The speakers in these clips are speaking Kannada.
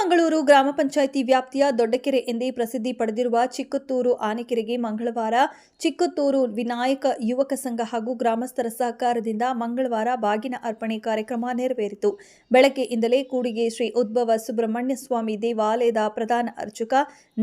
ಚಿಕ್ಕಮಗಳೂರು ಗ್ರಾಮ ಪಂಚಾಯಿತಿ ವ್ಯಾಪ್ತಿಯ ದೊಡ್ಡಕೆರೆ ಎಂದೇ ಪ್ರಸಿದ್ಧಿ ಪಡೆದಿರುವ ಚಿಕ್ಕತ್ತೂರು ಆನೆಕೆರೆಗೆ ಮಂಗಳವಾರ ಚಿಕ್ಕತ್ತೂರು ವಿನಾಯಕ ಯುವಕ ಸಂಘ ಹಾಗೂ ಗ್ರಾಮಸ್ಥರ ಸಹಕಾರದಿಂದ ಮಂಗಳವಾರ ಬಾಗಿನ ಅರ್ಪಣೆ ಕಾರ್ಯಕ್ರಮ ನೆರವೇರಿತು. ಬೆಳಗ್ಗೆಯಿಂದಲೇ ಕೂಡಿಗೆ ಶ್ರೀ ಉದ್ಭವ ಸುಬ್ರಹ್ಮಣ್ಯ ಸ್ವಾಮಿ ದೇವಾಲಯದ ಪ್ರಧಾನ ಅರ್ಚಕ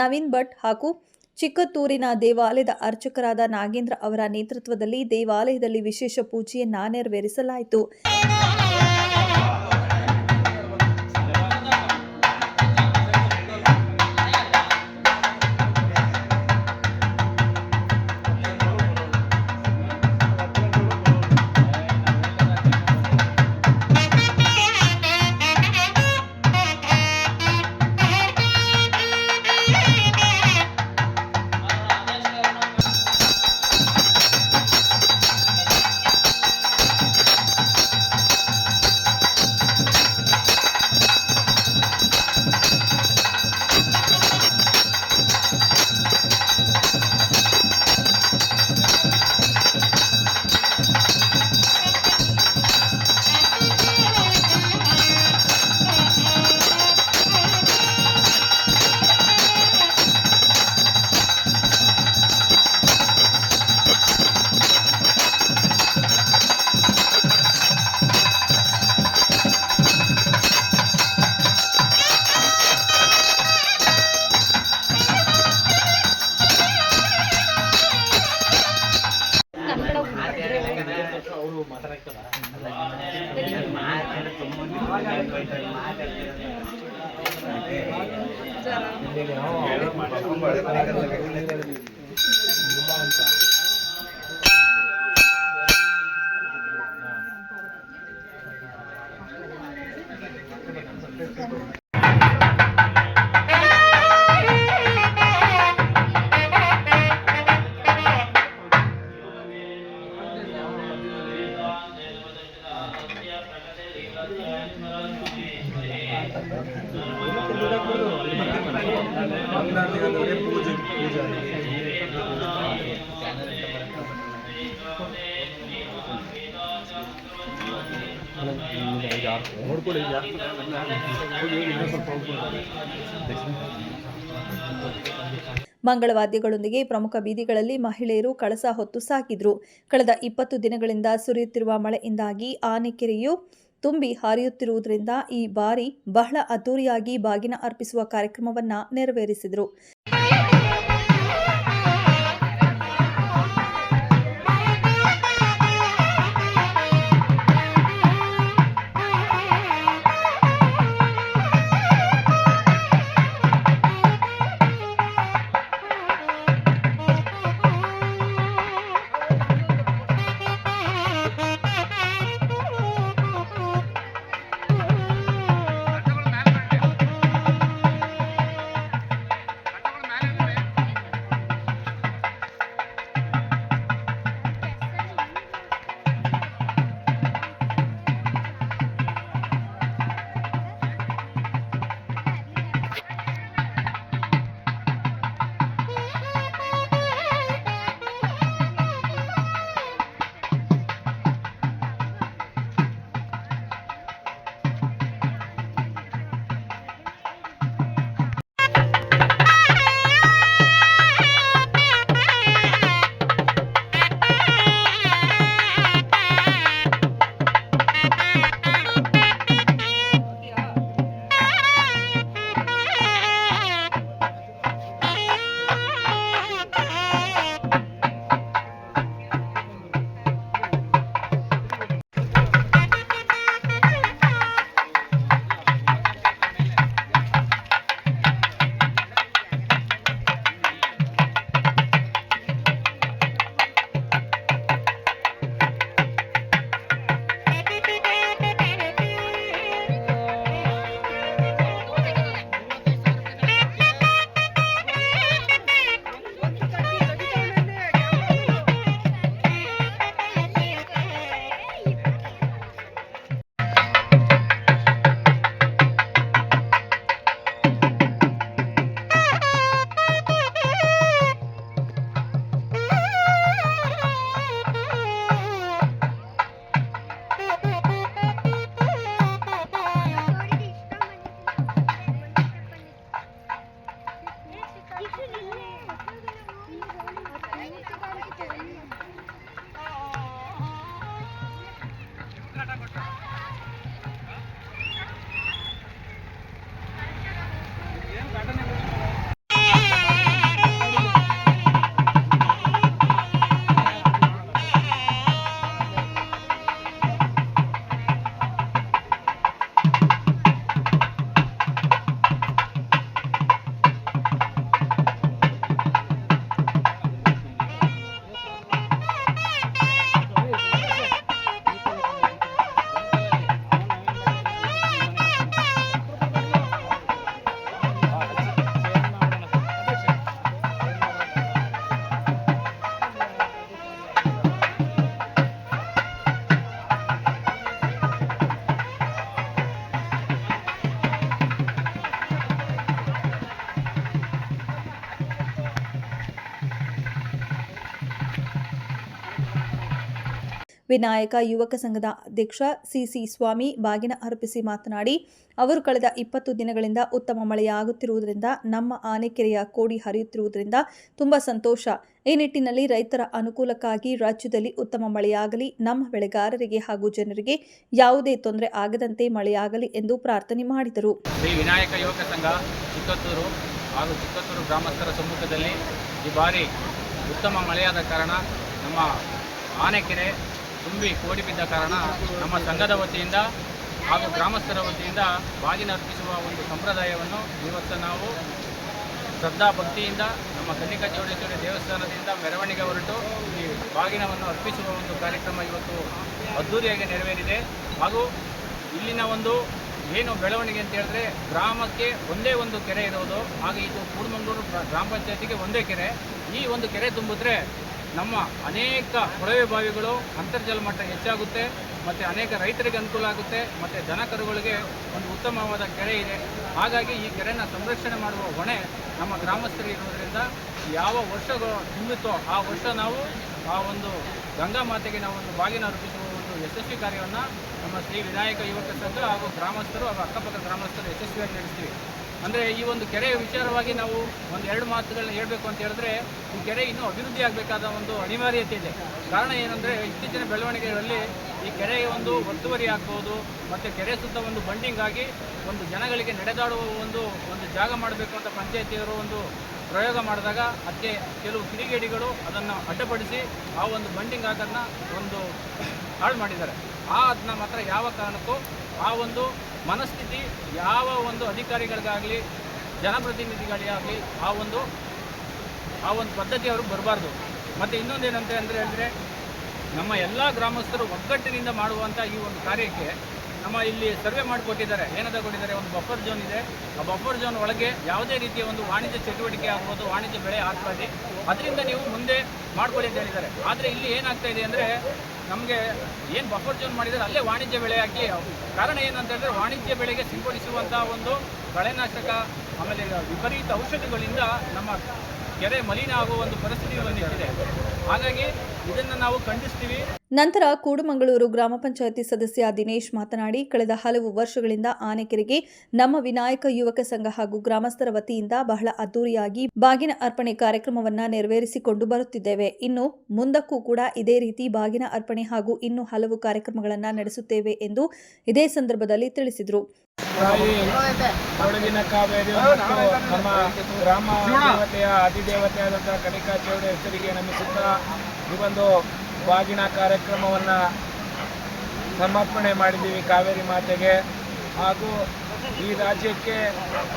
ನವೀನ್ ಭಟ್ ಹಾಗೂ ಚಿಕ್ಕತ್ತೂರಿನ ದೇವಾಲಯದ ಅರ್ಚಕರಾದ ನಾಗೇಂದ್ರ ಅವರ ನೇತೃತ್ವದಲ್ಲಿ ದೇವಾಲಯದಲ್ಲಿ ವಿಶೇಷ ಪೂಜೆಯನ್ನ ನೆರವೇರಿಸಲಾಯಿತು. পারে অনেকের লাগে ನೋಡ್ಕೊಳ್ಳಿ ಮಂಗಳವಾದ್ಯಗಳೊಂದಿಗೆ ಪ್ರಮುಖ ಬೀದಿಗಳಲ್ಲಿ ಮಹಿಳೆಯರು ಕಳಸ ಹೊತ್ತು ಸಾಕಿದ್ರು ಕಳೆದ ಇಪ್ಪತ್ತು ದಿನಗಳಿಂದ ಸುರಿಯುತ್ತಿರುವ ಮಳೆಯಿಂದಾಗಿ ಆನೆಕೆರೆಯು ತುಂಬಿ ಹರಿಯುತ್ತಿರುವುದರಿಂದ ಈ ಬಾರಿ ಬಹಳ ಅದ್ದೂರಿಯಾಗಿ ಬಾಗಿನ ಅರ್ಪಿಸುವ ಕಾರ್ಯಕ್ರಮವನ್ನ ನೆರವೇರಿಸಿದರು. ವಿನಾಯಕ ಯುವಕ ಸಂಘದ ಅಧ್ಯಕ್ಷ ಸಿಸಿ ಸ್ವಾಮಿ ಬಾಗಿನ ಅರ್ಪಿಸಿ ಮಾತನಾಡಿ, ಅವರು ಕಳೆದ ಇಪ್ಪತ್ತು ದಿನಗಳಿಂದ ಉತ್ತಮ ಮಳೆಯಾಗುತ್ತಿರುವುದರಿಂದ, ನಮ್ಮ ಆನೆಕೆರೆಯ ಕೋಡಿ ಹರಿಯುತ್ತಿರುವುದರಿಂದ ತುಂಬ ಸಂತೋಷ. ಈ ನಿಟ್ಟಿನಲ್ಲಿ ರೈತರ ಅನುಕೂಲಕ್ಕಾಗಿ ರಾಜ್ಯದಲ್ಲಿ ಉತ್ತಮ ಮಳೆಯಾಗಲಿ, ನಮ್ಮ ಬೆಳೆಗಾರರಿಗೆ ಹಾಗೂ ಜನರಿಗೆ ಯಾವುದೇ ತೊಂದರೆ ಆಗದಂತೆ ಮಳೆಯಾಗಲಿ ಎಂದು ಪ್ರಾರ್ಥನೆ ಮಾಡಿದರು. ವಿನಾಯಕ ಯುವಕ ಸಂಘ ಚಿಕ್ಕತ್ತೂರು ಹಾಗೂ ಚಿಕ್ಕತ್ತೂರು ಗ್ರಾಮಸ್ಥರ ಸಮ್ಮುಖದಲ್ಲಿ ಈ ಬಾರಿ ಉತ್ತಮ ಮಳೆಯಾದ ಕಾರಣ ನಮ್ಮ ಆನೆಕೆರೆ ತುಂಬಿ ಕೋಡಿ ಬಿದ್ದ ಕಾರಣ ನಮ್ಮ ಸಂಘದ ವತಿಯಿಂದ ಹಾಗೂ ಗ್ರಾಮಸ್ಥರ ವತಿಯಿಂದ ಬಾಗಿನ ಅರ್ಪಿಸುವ ಒಂದು ಸಂಪ್ರದಾಯವನ್ನು ಇವತ್ತು ನಾವು ಶ್ರದ್ಧಾ ಭಕ್ತಿಯಿಂದ ನಮ್ಮ ಕನ್ನಿಕ ಚೌಡೇಶ್ವರಿ ದೇವಸ್ಥಾನದಿಂದ ಮೆರವಣಿಗೆ ಹೊರಟು ಈ ಬಾಗಿನವನ್ನು ಅರ್ಪಿಸುವ ಒಂದು ಕಾರ್ಯಕ್ರಮ ಇವತ್ತು ಅದ್ಧೂರಿಯಾಗಿ ನೆರವೇರಿದೆ. ಹಾಗೂ ಇಲ್ಲಿನ ಒಂದು ಏನು ಬೆಳವಣಿಗೆ ಅಂತ ಹೇಳಿದ್ರೆ ಗ್ರಾಮಕ್ಕೆ ಒಂದೇ ಒಂದು ಕೆರೆ ಇರೋದು, ಹಾಗೆ ಇದು ಕೂಡಮಂಗ್ಳೂರು ಗ್ರಾಮ ಪಂಚಾಯತಿಗೆ ಒಂದೇ ಕೆರೆ. ಈ ಒಂದು ಕೆರೆ ತುಂಬಿದ್ರೆ ನಮ್ಮ ಅನೇಕ ಕೊಳವೆ ಬಾವಿಗಳು ಅಂತರ್ಜಲ ಮಟ್ಟ ಹೆಚ್ಚಾಗುತ್ತೆ, ಮತ್ತು ಅನೇಕ ರೈತರಿಗೆ ಅನುಕೂಲ ಆಗುತ್ತೆ, ಮತ್ತು ದನ ಕರುಗಳಿಗೆ ಒಂದು ಉತ್ತಮವಾದ ಕೆರೆ ಇದೆ. ಹಾಗಾಗಿ ಈ ಕೆರೆನ ಸಂರಕ್ಷಣೆ ಮಾಡುವ ಹೊಣೆ ನಮ್ಮ ಗ್ರಾಮಸ್ಥರಿಗೆ ಇರೋದ್ರಿಂದ ಯಾವ ವರ್ಷಗಳು ತುಂಬಿತ್ತೋ ಆ ವರ್ಷ ನಾವು ಆ ಒಂದು ಗಂಗಾ ಮಾತೆಗೆ ನಾವು ಒಂದು ಬಾಗಿನ ಅರ್ಪಿಸುವ ಒಂದು ಯಶಸ್ವಿ ಕಾರ್ಯವನ್ನು ನಮ್ಮ ಶ್ರೀ ವಿನಾಯಕ ಯುವಕ ಸಂಘ ಹಾಗೂ ಗ್ರಾಮಸ್ಥರು ಹಾಗೂ ಅಕ್ಕಪಕ್ಕ ಗ್ರಾಮಸ್ಥರು ಯಶಸ್ವಿಯಾಗಿ ನಡೆಸ್ತೀವಿ. ಅಂದರೆ ಈ ಒಂದು ಕೆರೆಯ ವಿಚಾರವಾಗಿ ನಾವು ಒಂದು ಎರಡು ಮಾತುಗಳನ್ನ ಹೇಳಬೇಕು ಅಂತ ಹೇಳಿದ್ರೆ, ಈ ಕೆರೆ ಇನ್ನೂ ಅಭಿವೃದ್ಧಿ ಆಗಬೇಕಾದ ಒಂದು ಅನಿವಾರ್ಯತೆ ಇದೆ. ಕಾರಣ ಏನಂದರೆ, ಇತ್ತೀಚಿನ ಬೆಳವಣಿಗೆಗಳಲ್ಲಿ ಈ ಕೆರೆಯ ಒಂದು ಒತ್ತುವರಿ ಆಗ್ಬೋದು, ಮತ್ತು ಕೆರೆ ಸುತ್ತ ಒಂದು ಬಂಡಿಂಗ್ ಆಗಿ ಒಂದು ಜನಗಳಿಗೆ ನಡೆದಾಡುವ ಒಂದು ಒಂದು ಜಾಗ ಮಾಡಬೇಕು ಅಂತ ಪಂಚಾಯತಿಯವರು ಒಂದು ಪ್ರಯೋಗ ಮಾಡಿದಾಗ ಅದಕ್ಕೆ ಕೆಲವು ಕಿಡಿಗೇಡಿಗಳು ಅದನ್ನು ಅಡ್ಡಪಡಿಸಿ ಆ ಒಂದು ಬಂಡಿಂಗ್ ಆಗೋದನ್ನ ಒಂದು ಹಾಳು ಮಾಡಿದ್ದಾರೆ. ಆ ಅದನ್ನ ಮಾತ್ರ ಯಾವ ಕಾರಣಕ್ಕೂ ಆ ಒಂದು ಮನಸ್ಥಿತಿ ಯಾವ ಒಂದು ಅಧಿಕಾರಿಗಳಿಗಾಗಲಿ, ಜನಪ್ರತಿನಿಧಿಗಳಿಗಾಗಲಿ, ಆ ಒಂದು ಆ ಒಂದು ಪದ್ಧತಿ ಅವ್ರಿಗೆ ಬರಬಾರ್ದು. ಮತ್ತು ಇನ್ನೊಂದೇನಂತ ಅಂದರೆ ಅಂದರೆ ನಮ್ಮ ಎಲ್ಲ ಗ್ರಾಮಸ್ಥರು ಒಗ್ಗಟ್ಟಿನಿಂದ ಮಾಡುವಂಥ ಈ ಒಂದು ಕಾರ್ಯಕ್ಕೆ ನಮ್ಮ ಇಲ್ಲಿ ಸರ್ವೆ ಮಾಡಿಕೊಟ್ಟಿದ್ದಾರೆ. ಏನಂತ ಕೊಟ್ಟಿದ್ದಾರೆ? ಒಂದು ಬಫರ್ ಝೋನ್ ಇದೆ. ಆ ಬಫರ್ ಝೋನ್ ಒಳಗೆ ಯಾವುದೇ ರೀತಿಯ ಒಂದು ವಾಣಿಜ್ಯ ಚಟುವಟಿಕೆ ಆಗ್ಬೋದು, ವಾಣಿಜ್ಯ ಬೆಳೆ ಹಾಕ್ಬಾರ್ದು ಅದರಿಂದ ನೀವು ಮುಂದೆ ಮಾಡ್ಕೊಳ್ಳಿ ಅಂತ ಹೇಳಿದ್ದಾರೆ. ಆದರೆ ಇಲ್ಲಿ ಏನಾಗ್ತಾ ಇದೆ ಅಂದರೆ ನಮಗೆ ಏನು ಬಫರ್ ಝೋನ್ ಮಾಡಿದ್ದಾರೆ, ಅಲ್ಲೇ ವಾಣಿಜ್ಯ ಬೆಳೆ ಹಾಕಿ ಕಾರಣ ಏನಂತ ಹೇಳಿದ್ರೆ ವಾಣಿಜ್ಯ ಬೆಳೆಗೆ ಸಿಂಪಡಿಸುವಂಥ ಒಂದು ಕಳೆನಾಶಕ, ಆಮೇಲೆ ವಿಪರೀತ ಔಷಧಿಗಳಿಂದ ನಮ್ಮ ಕೆರೆ ಮಲಿನ ಆಗುವ ಒಂದು ಪರಿಸ್ಥಿತಿ ಬಂದಿದೆ ಹಾಗಾಗಿ ಇದನ್ನು ನಾವು ಖಂಡಿಸ್ತೀವಿ. ನಂತರ ಕೂಡುಮಂಗಳೂರು ಗ್ರಾಮ ಪಂಚಾಯಿತಿ ಸದಸ್ಯ ದಿನೇಶ್ ಮಾತನಾಡಿ ಕಳೆದ ಹಲವು ವರ್ಷಗಳಿಂದ ಆನೆಕೆರೆಗೆ ನಮ್ಮ ವಿನಾಯಕ ಯುವಕ ಸಂಘ ಹಾಗೂ ಗ್ರಾಮಸ್ಥರ ವತಿಯಿಂದ ಬಹಳ ಅದ್ದೂರಿಯಾಗಿ ಬಾಗಿನ ಅರ್ಪಣೆ ಕಾರ್ಯಕ್ರಮವನ್ನ ನೆರವೇರಿಸಿಕೊಂಡು ಬರುತ್ತಿದ್ದೇವೆ. ಇನ್ನು ಮುಂದಕ್ಕೂ ಕೂಡ ಇದೇ ರೀತಿ ಬಾಗಿನ ಅರ್ಪಣೆ ಹಾಗೂ ಇನ್ನು ಹಲವು ಕಾರ್ಯಕ್ರಮಗಳನ್ನು ನಡೆಸುತ್ತೇವೆ ಎಂದು ಇದೇ ಸಂದರ್ಭದಲ್ಲಿ ತಿಳಿಸಿದರು. ಕೊಡಗಿನ ಕಾವೇರಿ ಮತ್ತು ನಮ್ಮ ಈ ಒಂದು ಬಾಗಿನ ಕಾರ್ಯಕ್ರಮವನ್ನು ಸಮರ್ಪಣೆ ಮಾಡಿದ್ದೀವಿ ಕಾವೇರಿ ಮಾತೆಗೆ. ಹಾಗೂ ಈ ರಾಜ್ಯಕ್ಕೆ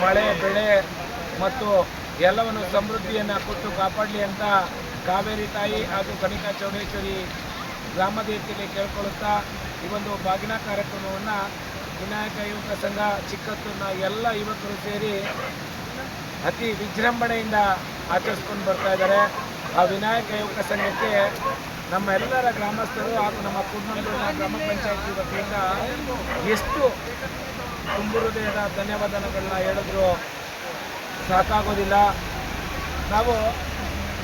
ಮಳೆ, ಬೆಳೆ ಮತ್ತು ಎಲ್ಲವನ್ನು ಸಮೃದ್ಧಿಯನ್ನು ಕೊಟ್ಟು ಕಾಪಾಡಲಿ ಅಂತ ಕಾವೇರಿ ತಾಯಿ ಹಾಗೂ ಕನಿಕಾ ಚೌಡೇಶ್ವರಿ ಗ್ರಾಮ ದೇವತೆಯಲ್ಲಿ ಕೇಳ್ಕೊಳ್ಳುತ್ತಾ ಈ ಒಂದು ಬಾಗಿನ ಕಾರ್ಯಕ್ರಮವನ್ನು ವಿನಾಯಕ ಯುವಕ ಸಂಘ, ಚಿಕ್ಕತ್ತೂರಿನ ಎಲ್ಲ ಯುವಕರು ಸೇರಿ ಅತಿ ವಿಜೃಂಭಣೆಯಿಂದ ಆಚರಿಸ್ಕೊಂಡು ಬರ್ತಾ ಇದ್ದಾರೆ. ಆ ವಿನಾಯಕ ಯುವಕ ಸಂಘಕ್ಕೆ ನಮ್ಮ ಎಲ್ಲರ ಗ್ರಾಮಸ್ಥರು ಹಾಗೂ ನಮ್ಮ ಕುಟುಂಬ ಗ್ರಾಮ ಪಂಚಾಯತಿ ವತಿಯಿಂದ ಎಷ್ಟು ತುಂಬು ಹೃದಯದ ಧನ್ಯವಾದಗಳನ್ನ ಹೇಳಿದ್ರು ಸಾಕಾಗೋದಿಲ್ಲ. ನಾವು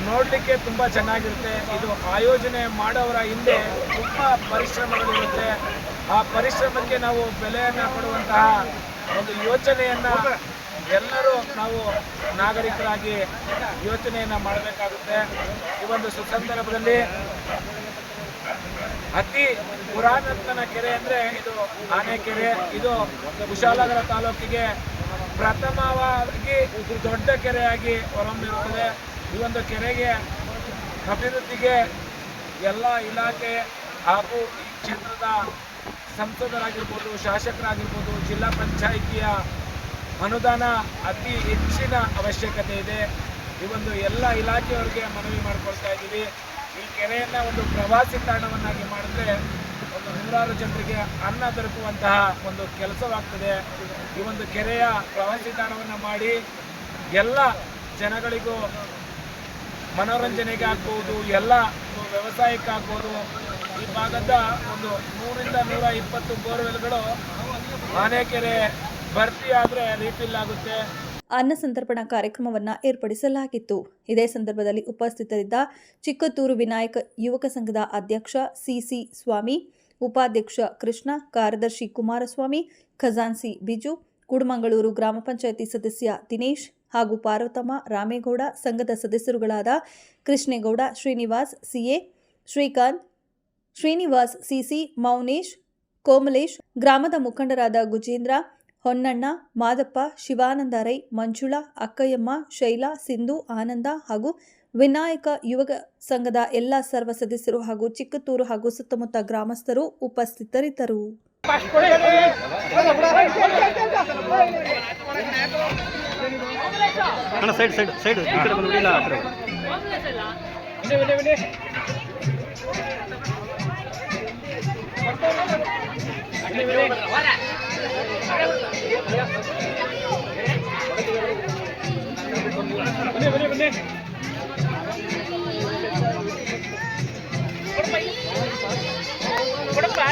ನೋಡಲಿಕ್ಕೆ ತುಂಬ ಚೆನ್ನಾಗಿರುತ್ತೆ. ಇದು ಆಯೋಜನೆ ಮಾಡೋವರ ಹಿಂದೆ ತುಂಬ ಪರಿಶ್ರಮಗಳಿರುತ್ತೆ. ಆ ಪರಿಶ್ರಮಕ್ಕೆ ನಾವು ಬೆಲೆಯನ್ನು ಕೊಡುವಂತಹ ಒಂದು ಯೋಚನೆಯನ್ನು ಎಲ್ಲರೂ ನಾವು ನಾಗರಿಕರಾಗಿ ಯೋಚನೆಯನ್ನು ಮಾಡಬೇಕಾಗುತ್ತೆ. ಈ ಒಂದು ಸುಸಂದರ್ಭದಲ್ಲಿ ಅತಿ ಪುರಾತನ ಕೆರೆ ಅಂದರೆ ಇದು ಆನೆಕೆರೆ ಇದು ಕುಶಾಲನಗರ ತಾಲೂಕಿಗೆ ಪ್ರಥಮವಾಗಿ ದೊಡ್ಡ ಕೆರೆಯಾಗಿ ಹೊರಹೊಮ್ಮಿರುತ್ತದೆ. ಈ ಒಂದು ಕೆರೆಗೆ ಅಭಿವೃದ್ಧಿಗೆ ಎಲ್ಲ ಇಲಾಖೆ ಹಾಗೂ ಈ ಕ್ಷೇತ್ರದ ಸಂಸದರಾಗಿರ್ಬೋದು, ಶಾಸಕರಾಗಿರ್ಬೋದು, ಜಿಲ್ಲಾ ಪಂಚಾಯಿತಿಯ ಅನುದಾನ ಅತಿ ಹೆಚ್ಚಿನ ಅವಶ್ಯಕತೆ ಇದೆ. ಈ ಒಂದು ಎಲ್ಲ ಇಲಾಖೆಯವರಿಗೆ ಮನವಿ ಮಾಡಿಕೊಳ್ತಾ ಇದ್ದೀವಿ. ಈ ಕೆರೆಯನ್ನು ಒಂದು ಪ್ರವಾಸಿ ತಾಣವನ್ನಾಗಿ ಮಾಡಿದ್ರೆ ಒಂದು ನೂರಾರು ಜನರಿಗೆ ಅನ್ನ ದೊರಕುವಂತಹ ಒಂದು ಕೆಲಸವಾಗ್ತದೆ. ಈ ಒಂದು ಕೆರೆಯ ಪ್ರವಾಸಿ ತಾಣವನ್ನು ಮಾಡಿ ಎಲ್ಲ ಜನಗಳಿಗೂ ಮನೋರಂಜನೆಗೆ ಆಗ್ಬೋದು ಎಲ್ಲ ವ್ಯವಸಾಯಕ್ಕಾಗ್ಬೋದು ಈ ಭಾಗದ ಒಂದು ನೂರಿಂದ ನೂರ ಇಪ್ಪತ್ತು ಬೋರ್ವೆಲ್ಗಳು ಆನೆಕೆರೆ ಭರ್ತಿ ಆದ್ರೆ ರೀಫಿಲ್ ಆಗುತ್ತೆ. ಅನ್ನ ಸಂತರ್ಪಣಾ ಕಾರ್ಯಕ್ರಮವನ್ನು ಏರ್ಪಡಿಸಲಾಗಿತ್ತು. ಇದೇ ಸಂದರ್ಭದಲ್ಲಿ ಉಪಸ್ಥಿತರಿದ್ದ ಚಿಕ್ಕತ್ತೂರು ವಿನಾಯಕ ಯುವಕ ಸಂಘದ ಅಧ್ಯಕ್ಷ ಸಿಸಿ ಸ್ವಾಮಿ, ಉಪಾಧ್ಯಕ್ಷ ಕೃಷ್ಣ, ಕಾರ್ಯದರ್ಶಿ ಕುಮಾರಸ್ವಾಮಿ ಖಜಾನ್ಸಿ ಬಿಜು, ಕುಡಮಂಗಳೂರು ಗ್ರಾಮ ಪಂಚಾಯಿತಿ ಸದಸ್ಯ ದಿನೇಶ್ ಹಾಗೂ ಪಾರ್ವತಮ್ಮ ರಾಮೇಗೌಡ ಸಂಘದ ಸದಸ್ಯರುಗಳಾದ ಕೃಷ್ಣೇಗೌಡ, ಶ್ರೀನಿವಾಸ್ ಸಿಎ ಶ್ರೀಕಾಂತ್, ಶ್ರೀನಿವಾಸ್ ಸಿಸಿ ಮೌನೇಶ್, ಕೋಮಲೇಶ್, ಗ್ರಾಮದ ಮುಖಂಡರಾದ ಗುಜೇಂದ್ರ ಹೊನ್ನಣ್ಣ, ಮಾದಪ್ಪ, ಶಿವಾನಂದ ರೈ, ಮಂಜುಳಾ, ಅಕ್ಕಯ್ಯಮ್ಮ, ಶೈಲಾ, ಸಿಂಧು, ಆನಂದ ಹಾಗೂ ವಿನಾಯಕ ಯುವಕ ಸಂಘದ ಎಲ್ಲ ಸರ್ವ ಸದಸ್ಯರು ಹಾಗೂ ಚಿಕ್ಕತ್ತೂರು ಹಾಗೂ ಸುತ್ತಮುತ್ತ ಗ್ರಾಮಸ್ಥರು ಉಪಸ್ಥಿತರಿದ್ದರು. கொடுப்பா